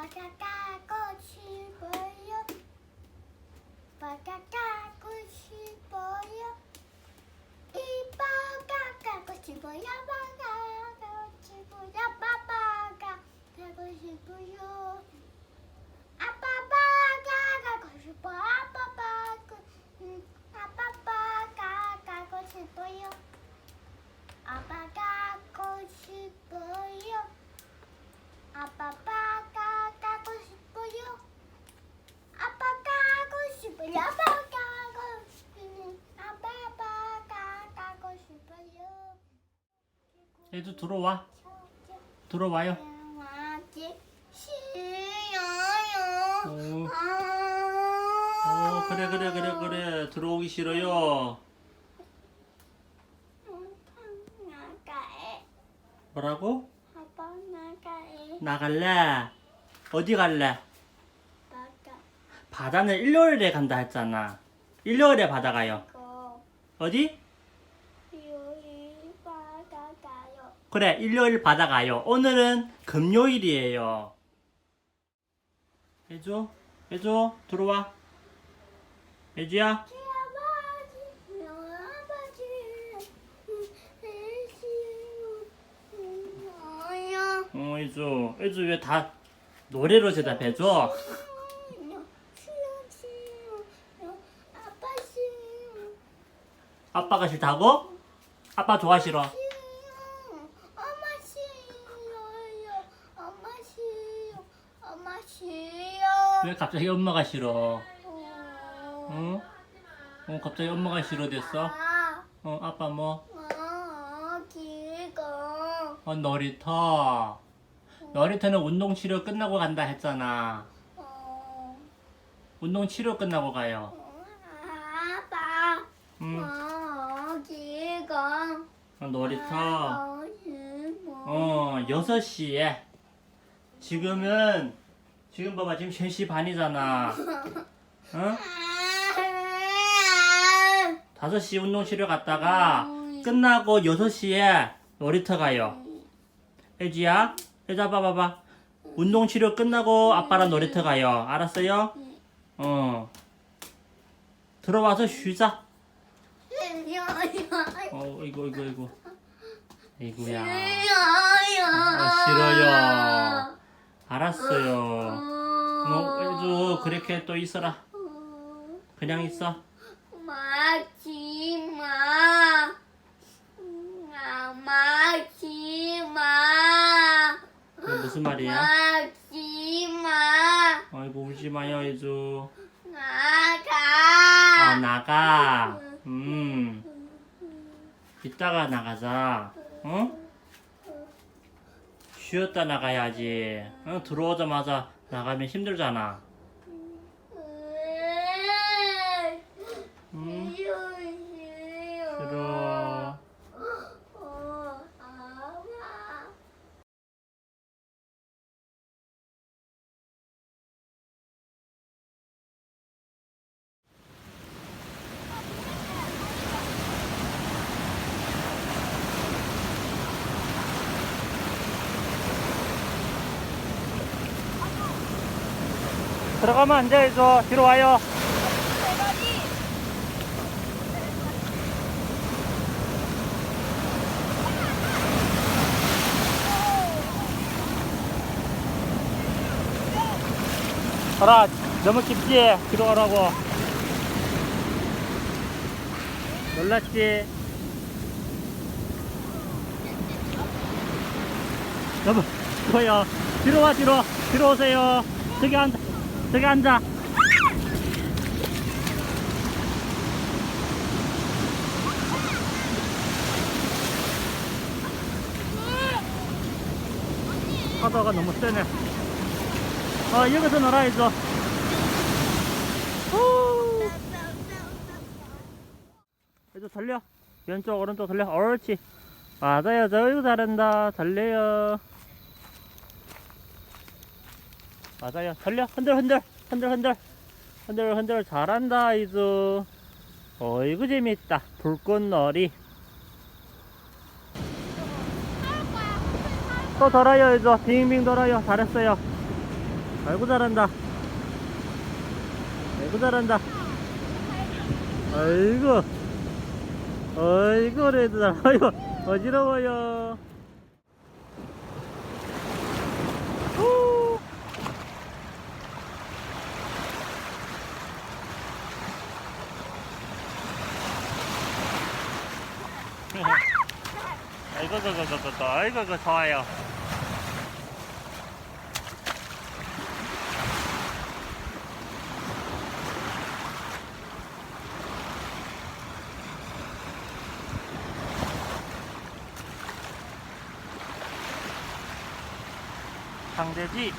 아빠가 가고 싶어요. 아빠가 가고 싶어요. 이빠가 가고 싶어요. 아빠가 가고 싶어요. 아빠가 가고 싶어요. 아빠가 가고 싶어. 아빠가 음, 아빠가 가고 싶어요. 아빠가 가고 싶어요. 아빠가 가고 싶어요. 아빠가 가고 싶어요. 아빠가 가고 싶어요. 아빠가 가고 싶어요. 얘도 들어와. 들어와요. 싫어요. 어, 아. 어 그래 그래 그래 그래 들어오기 싫어요. 나가해. 뭐라고? 아빠 나가해. 나갈래? 어디 갈래? 나가. 바다는 일요일에 간다 했잖아. 일요일에 바다 가요. 고 어디? 요리 바다가요. 그래 일요일 바다 가요. 오늘은 금요일이에요. 해줘 해줘 들어와. 뭐야? 어 해줘 해줘 왜다 노래로 대답해줘? 아빠가 싫다고? 아빠 좋아? 싫어. 엄마 싫어요. 엄마 싫어. 엄마 싫어. 왜 갑자기 엄마가 싫어? 어. 응? 어 갑자기 엄마가 싫어 됐어? 아, 어 아빠 뭐? 아, 기가. 어 놀이터. 놀이터는 운동 치료 끝나고 간다 했잖아. 어. 운동 치료 끝나고 가요. 아빠. 응. 어, 기가. 어, 놀이터. 어 6시에. 지금은 지금 봐봐 지금 3시 반이잖아. 응? 5시 운동 치료 갔다가 끝나고 6시에 놀이터 가요. 혜지야, 혜자 봐봐봐. 운동 치료 끝나고 아빠랑 놀이터 가요. 알았어요? 어. 들어와서 쉬자. 어, 이거, 이거, 이거. 이거야. 어, 싫어요. 알았어요. 너, 혜주, 그렇게 또 있어라. 그냥 있어. 마지 마. 아, 마지 마. 그게 무슨 말이야? 마지 마. 아이고, 울지 마요. 나가. 아, 나가. 음. 이따가 나가자. 어? 쉬었다 나가야지. 어? 들어오자마자 나가면 힘들잖아. 응? 싫어, 싫어. 싫어. 어, 아빠. 들어가면 혜주. 뒤로 와요. 가라, 너무 깊지? 뒤로 가라고. 놀랐지? 여보, 뭐야? 뒤로 와, 뒤로. 뒤로 오세요. 저기 앉아. 저기 앉아. 파도가 너무 세네. 어, 여기서 놀아야죠. 후. 이제 달려. 왼쪽, 오른쪽 달려. 옳지. 맞아요. 저기도 잘한다. 달려요. 맞아요. 달려. 흔들, 흔들. 흔들, 흔들. 흔들, 흔들. 잘한다, 이zu. 어이구, 재밌다. 불꽃놀이. 또 돌아요, 이zu. 빙빙 돌아요. 잘했어요. 아이고 잘한다 아이고 잘한다 아이고 아이고 레드 잘 아이고 어지러워요 아이고 저저저저 아이고 그 좋아요. 상대지